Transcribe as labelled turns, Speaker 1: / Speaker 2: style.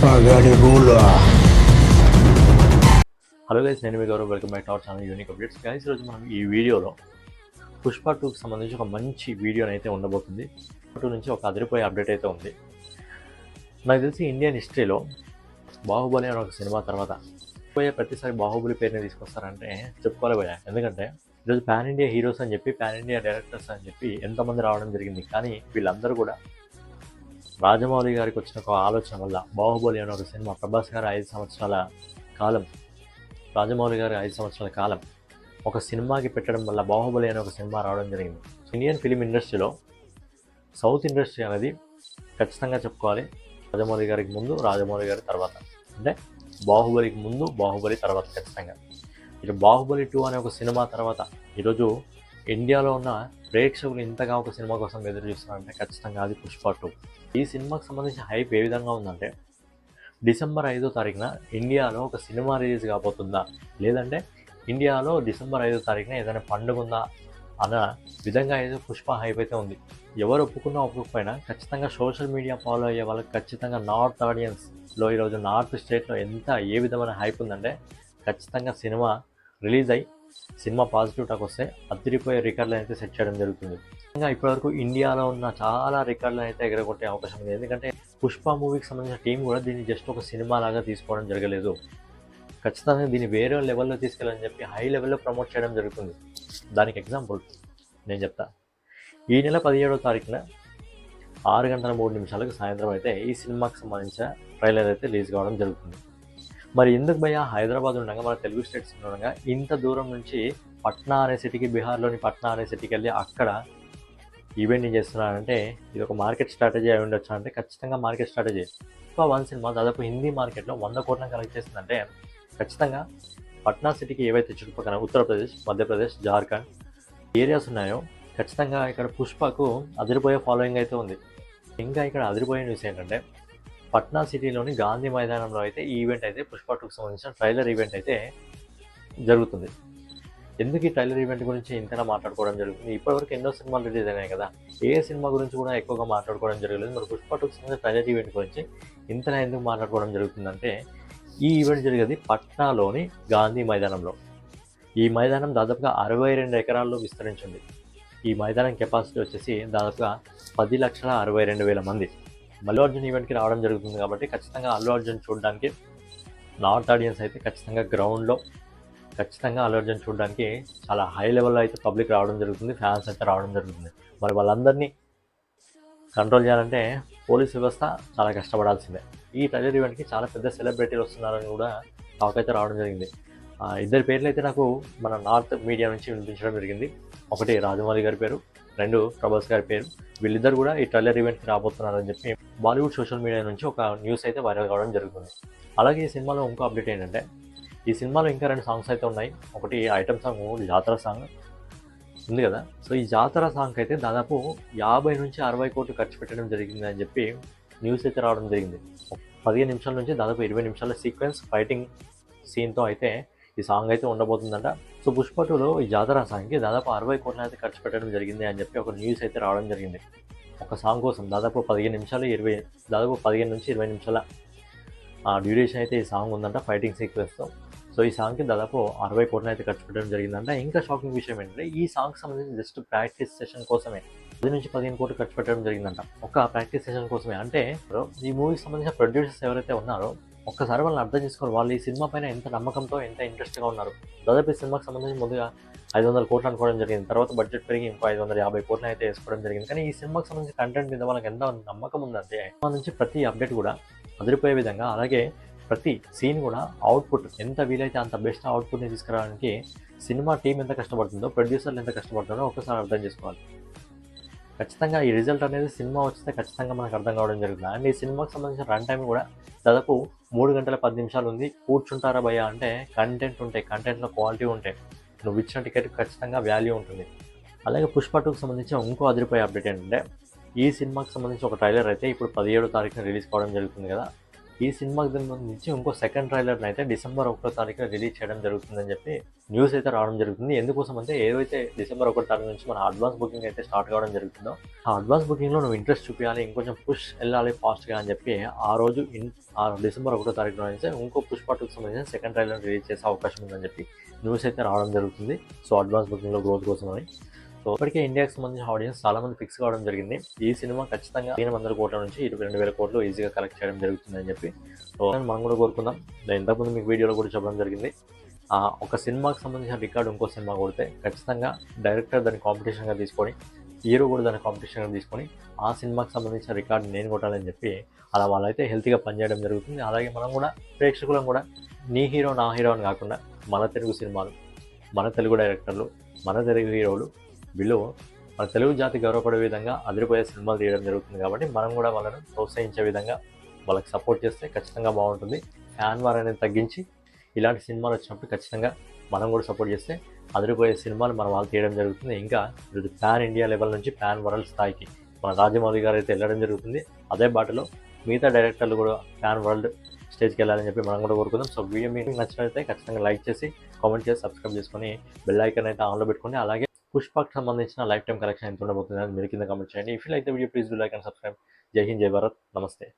Speaker 1: Hello guys నేను మీ Gaurav. Welcome back our channel unique updates guys రోజు మనం ఈ వీడియోలో పుష్ప టూకి సంబంధించి ఒక మంచి వీడియోని అయితే ఉండబోతుంది. టూ నుంచి ఒక అదిరిపోయే అప్డేట్ అయితే ఉంది. నాకు తెలిసి ఇండియన్ హిస్టరీలో బాహుబలి అనే ఒక సినిమా తర్వాత పోయే ప్రతిసారి బాహుబలి పేరుని తీసుకొస్తారంటే చెప్పుకోవాలి పోయా ఎందుకంటే ఈరోజు పాన్ ఇండియా హీరోస్ అని చెప్పి పాన్ ఇండియా డైరెక్టర్స్ అని చెప్పి ఎంతమంది రావడం జరిగింది. కానీ వీళ్ళందరూ కూడా రాజమౌళి గారికి వచ్చిన ఒక ఆలోచన వల్ల బాహుబలి అనే ఒక సినిమా ప్రభాస్ గారి ఐదు సంవత్సరాల కాలం రాజమౌళి గారి ఐదు సంవత్సరాల కాలం ఒక సినిమాకి పెట్టడం వల్ల బాహుబలి అనే ఒక సినిమా రావడం జరిగింది. ఇండియన్ ఫిలిం ఇండస్ట్రీలో సౌత్ ఇండస్ట్రీ అనేది ఖచ్చితంగా చెప్పుకోవాలి. రాజమౌళి గారికి ముందు రాజమౌళి గారి తర్వాత. అంటే బాహుబలికి ముందు బాహుబలి తర్వాత ఖచ్చితంగా. ఇటు బాహుబలి టూ అనే ఒక సినిమా తర్వాత ఈరోజు ఇండియాలో ఉన్న ప్రేక్షకులు ఇంతగా ఒక సినిమా కోసం ఎదురు చూస్తున్నారంటే ఖచ్చితంగా అది పుష్ప టూ. ఈ సినిమాకి సంబంధించిన హైప్ ఏ విధంగా ఉందంటే డిసెంబర్ ఐదో తారీఖున ఇండియాలో ఒక సినిమా రిలీజ్ కాబోతుందా? లేదంటే ఇండియాలో డిసెంబర్ ఐదో తారీఖున ఏదైనా పండుగ ఉందా? అన్న విధంగా ఏదో పుష్ప హైప్ అయితే ఉంది. ఎవరు ఒప్పుకున్నా ఒప్పుకోకపోయినా ఖచ్చితంగా సోషల్ మీడియా ఫాలో అయ్యే వాళ్ళకి ఖచ్చితంగా నార్త్ ఆడియన్స్లో ఈరోజు నార్త్ స్టేట్లో ఎంత ఏ విధమైన హైప్ ఉందంటే ఖచ్చితంగా సినిమా రిలీజ్ అయ్యి సినిమా పాజిటివ్ టాక్ వస్తే అదిరిపోయే రికార్డులు అయితే సెట్ చేయడం జరుగుతుంది. ఇంకా ఇప్పటివరకు ఇండియాలో ఉన్న చాలా రికార్డులను అయితే ఎగరగొట్టే అవకాశం ఉంది. ఎందుకంటే పుష్ప మూవీకి సంబంధించిన టీం కూడా దీన్ని జస్ట్ ఒక సినిమా లాగా తీసుకోవడం జరగలేదు. ఖచ్చితంగా దీన్ని వేరే లెవెల్లో తీసుకెళ్ళని చెప్పి హై లెవెల్లో ప్రమోట్ చేయడం జరుగుతుంది. దానికి ఎగ్జాంపుల్ నేను చెప్తా. ఈ నెల పదిహేడో తారీఖున ఆరు గంటల మూడు నిమిషాలకు సాయంత్రం అయితే ఈ సినిమాకి సంబంధించిన ట్రైలర్ అయితే రిలీజ్ కావడం జరుగుతుంది. మరి ఎందుకు భయ హైదరాబాద్ ఉండగా మన తెలుగు స్టేట్స్ ఉండగా ఇంత దూరం నుంచి పట్నా అనే సిటీకి బీహార్లోని పట్నా అనే సిటీకి వెళ్ళి అక్కడ ఈవెంట్ చేస్తున్నారంటే ఇది ఒక మార్కెట్ స్ట్రాటజీ అయి ఉండొచ్చు అంటే ఖచ్చితంగా market strategy so one cinema దాదాపు హిందీ మార్కెట్లో వంద కోట్లను కలెక్ట్ చేస్తుందంటే ఖచ్చితంగా పట్నా సిటీకి ఏవైతే చుట్టుపక్కల ఉత్తరప్రదేశ్ మధ్యప్రదేశ్ జార్ఖండ్ ఏరియాస్ ఉన్నాయో ఖచ్చితంగా ఇక్కడ పుష్పకు అదిరిపోయే ఫాలోయింగ్ అయితే ఉంది. ఇంకా ఇక్కడ అదిరిపోయే న్యూస్ ఏంటంటే పట్నా సిటీలోని గాంధీ మైదానంలో అయితే ఈ ఈవెంట్ అయితే పుష్ప టూకి సంబంధించిన ట్రైలర్ ఈవెంట్ అయితే జరుగుతుంది. ఎందుకు ఈ ట్రైలర్ ఈవెంట్ గురించి ఇంతలా మాట్లాడుకోవడం జరుగుతుంది? ఇప్పటివరకు ఎన్నో సినిమాలు రిలీజ్ అయినాయి కదా. ఏ సినిమా గురించి కూడా ఎక్కువగా మాట్లాడుకోవడం జరగలేదు. మరి పుష్ప టూకి సంబంధించిన ట్రైలర్ ఈవెంట్ గురించి ఇంతలా ఎందుకు మాట్లాడుకోవడం జరుగుతుందంటే ఈ ఈవెంట్ జరిగేది పట్నాలోని గాంధీ మైదానంలో. ఈ మైదానం దాదాపుగా అరవై రెండు ఎకరాల్లో విస్తరించింది ఈ మైదానం కెపాసిటీ వచ్చేసి దాదాపుగా పది లక్షల అరవై రెండు వేల మంది. మల్లు అర్జున్ ఈవెంట్కి రావడం జరుగుతుంది కాబట్టి ఖచ్చితంగా అల్లు అర్జున్ చూడడానికి నార్త్ ఆడియన్స్ అయితే ఖచ్చితంగా గ్రౌండ్లో ఖచ్చితంగా అల్లు అర్జున్ చూడడానికి చాలా హై లెవెల్లో అయితే పబ్లిక్ రావడం జరుగుతుంది ఫ్యాన్స్ అయితే రావడం జరుగుతుంది. మరి వాళ్ళందరినీ కంట్రోల్ చేయాలంటే పోలీస్ వ్యవస్థ చాలా కష్టపడాల్సిందే. ఈ ట్రైలర్ ఈవెంట్కి చాలా పెద్ద సెలబ్రిటీలు వస్తున్నారని కూడా టాక్ అయితే రావడం జరిగింది. ఆ, ఇద్దరి పేర్లు అయితే నాకు మన నార్త్ మీడియా నుంచి వినిపించడం జరిగింది. ఒకటి రాజమౌళి గారి పేరు రెండు ప్రభాస్ గారి పేరు. వీళ్ళిద్దరు కూడా ఈ ట్రైలర్ ఈవెంట్కి రాబోతున్నారని చెప్పి బాలీవుడ్ సోషల్ మీడియా నుంచి ఒక న్యూస్ అయితే వైరల్ కావడం జరుగుతుంది. అలాగే ఈ సినిమాలో ఇంకో అప్డేట్ ఏంటంటే ఈ సినిమాలో ఇంకా రెండు సాంగ్స్ అయితే ఉన్నాయి. ఒకటి ఐటమ్ సాంగ్ జాతర సాంగ్. ఉంది కదా? సో ఈ జాతర సాంగ్ అయితే దాదాపు యాభై నుంచి అరవై కోట్లు ఖర్చు పెట్టడం జరిగింది అని చెప్పి న్యూస్ అయితే రావడం జరిగింది. పదిహేను నిమిషాల నుంచి దాదాపు ఇరవై నిమిషాల సీక్వెన్స్ ఫైటింగ్ సీన్తో అయితే ఈ సాంగ్ అయితే ఉండబోతుందంట. సో పుష్ప టూలో ఈ జాతర సాంగ్కి దాదాపు అరవై కోట్లు అయితే ఖర్చు పెట్టడం జరిగింది అని చెప్పి ఒక న్యూస్ అయితే రావడం జరిగింది. ఒక సాంగ్ కోసం దాదాపు పదిహేను నిమిషాలు ఇరవై దాదాపు పదిహేను నుంచి ఇరవై నిమిషాల ఆ డ్యూరేషన్ అయితే ఈ సాంగ్ ఉందంట ఫైటింగ్ సీక్వెన్స్తో సో ఈ సాంగ్కి దాదాపు అరవై కోట్లు అయితే ఖర్చు పెట్టడం జరిగిందంట. ఇంకా షాకింగ్ విషయం ఏంటంటే ఈ సాంగ్ సంబంధించి జస్ట్ ప్రాక్టీస్ సెషన్ కోసమే పది నుంచి పదిహేను కోట్లు ఖర్చు పెట్టడం జరిగిందంట. ఒక ప్రాక్టీస్ సెషన్ కోసమే. అంటే ఈ మూవీకి సంబంధించిన ప్రొడ్యూసర్స్ ఎవరైతే ఉన్నారో ఒక్కసారి వాళ్ళని అర్థం చేసుకోవాలి. వాళ్ళు ఈ సినిమా పైన ఎంత నమ్మకంతో ఎంత ఇంట్రెస్ట్గా ఉన్నారు. దాదాపు ఈ సినిమాకి సంబంధించి ముందుగా ఐదు వందల కోట్లు అనుకోవడం జరిగింది. తర్వాత బడ్జెట్ పెరిగి ఇంకో ఐదు వందల యాభై కోట్లు అయితే వేసుకోవడం జరిగింది. కానీ ఈ సినిమాకి సంబంధించి కంటెంట్ మీద వాళ్ళకి ఎంత నమ్మకం ఉందంటే సినిమా నుంచి ప్రతి అప్డేట్ కూడా అదిరిపోయే విధంగా అలాగే ప్రతి సీన్ కూడా అవుట్పుట్ ఎంత వీలైతే అంత బెస్ట్ అవుట్పుట్ని తీసుకురావడానికి సినిమా టీం ఎంత కష్టపడుతుందో ప్రొడ్యూసర్లు ఎంత కష్టపడుతుందో ఒకసారి అర్థం చేసుకోవాలి. ఖచ్చితంగా ఈ రిజల్ట్ అనేది సినిమా వచ్చితే ఖచ్చితంగా మనకు అర్థం కావడం జరుగుతుంది. అండ్ ఈ సినిమాకి సంబంధించిన రన్ టైం కూడా దాదాపు మూడు గంటల పది నిమిషాలు ఉంది కూర్చుంటారా భయ్యా అంటే కంటెంట్ ఉంటాయి. కంటెంట్లో క్వాలిటీ ఉంటాయి. నువ్వు ఇచ్చిన టికెట్ ఖచ్చితంగా వాల్యూ ఉంటుంది. అలాగే పుష్ప టూకి సంబంధించి ఇంకో అదిరిపోయే అప్డేట్ ఏంటంటే ఈ సినిమాకి సంబంధించి ఒక ట్రైలర్ అయితే ఇప్పుడు పదిహేడో తారీఖున రిలీజ్ కావడం జరుగుతుంది కదా. ఈ సినిమాకి సంబంధించి ఇంకో సెకండ్ ట్రైలర్ని అయితే డిసెంబర్ ఒకటో తారీఖున రిలీజ్ చేయడం జరుగుతుందని చెప్పి న్యూస్ అయితే రావడం జరుగుతుంది. ఎందుకోసం అంటే ఏదైతే డిసెంబర్ ఒకటో తారీఖు నుంచి మన అడ్వాన్స్ బుకింగ్ అయితే స్టార్ట్ కావడం జరుగుతుందో ఆ అడ్వాన్స్ బుకింగ్లో నువ్వు ఇంట్రెస్ట్ చూపించాలి ఇంకొంచెం పుష్ వెళ్ళాలి ఫాస్ట్గా అని చెప్పి ఆ రోజు ఇన్ ఆ డిసెంబర్ ఒకటో తారీఖున నుంచి ఇంకో పుష్ పాటుకు సంబంధించిన సెకండ్ ట్రైలర్ రిలీజ్ చేసే అవకాశం ఉందని చెప్పి న్యూస్ అయితే రావడం జరుగుతుంది. సో అడ్వాన్స్ బుకింగ్లో గ్రోత్ కోసం అని సో ఇప్పటికే ఇండియాకి సంబంధించిన ఆడియన్స్ చాలా మంది ఫిక్స్ కావడం జరిగింది. ఈ సినిమా ఖచ్చితంగా పదిహేను వందల కోట్ల నుంచి ఇరవై రెండు వేల కోట్లు ఈజీగా కలెక్ట్ చేయడం జరుగుతుందని చెప్పి. సో మనం కూడా కోరుకుందాం. నేను ఇంతకుముందు మీకు వీడియోలో కూడా చెప్పడం జరిగింది. ఆ ఒక సినిమాకి సంబంధించిన రికార్డు ఇంకో సినిమా కొడితే ఖచ్చితంగా డైరెక్టర్ దాన్ని కాంపిటీషన్గా తీసుకొని హీరో కూడా దాన్ని కాంపిటీషన్గా తీసుకొని ఆ సినిమాకి సంబంధించిన రికార్డు నేను కొట్టాలని చెప్పి అలా వాళ్ళైతే హెల్తీగా పనిచేయడం జరుగుతుంది. అలాగే మనం కూడా ప్రేక్షకులం కూడా నీ హీరో నా హీరో అని కాకుండా మన తెలుగు సినిమాలు మన తెలుగు డైరెక్టర్లు మన తెలుగు హీరోలు వీళ్ళు మన తెలుగు జాతి గౌరవపడే విధంగా అదిరిపోయే సినిమాలు తీయడం జరుగుతుంది కాబట్టి మనం కూడా వాళ్ళను ప్రోత్సహించే విధంగా వాళ్ళకి సపోర్ట్ చేస్తే ఖచ్చితంగా బాగుంటుంది. ఫ్యాన్ వార్ అనేది తగ్గించి ఇలాంటి సినిమాలు వచ్చినప్పుడు ఖచ్చితంగా మనం కూడా సపోర్ట్ చేస్తే అదిరిపోయే సినిమాలు మనం వాళ్ళు తీయడం జరుగుతుంది. ఇంకా ఇది ప్యాన్ ఇండియా లెవెల్ నుంచి ప్యాన్ వరల్డ్ స్థాయికి మన రాజమౌళి గారు అయితే వెళ్ళడం జరుగుతుంది. అదే బాటలో మిగతా డైరెక్టర్లు కూడా ప్యాన్ వరల్డ్ స్టేజ్కి వెళ్ళాలని చెప్పి మనం కూడా కోరుకుందాం. సో వీడియో మీకు నచ్చినట్లయితే ఖచ్చితంగా లైక్ చేసి కామెంట్ చేసి సబ్స్క్రైబ్ చేసుకొని బెల్ ఐకన్ అయితే ఆన్లో పెట్టుకొని అలాగే పుష్పకు సంబంధించిన లైఫ్ టైం కలెక్షన్ ఎంత ఉండబోతుంది అని మీరు కింద కామెంట్ చేయండి. If like the video please do like and subscribe Jai Hind Jai Bharat. నమస్తే.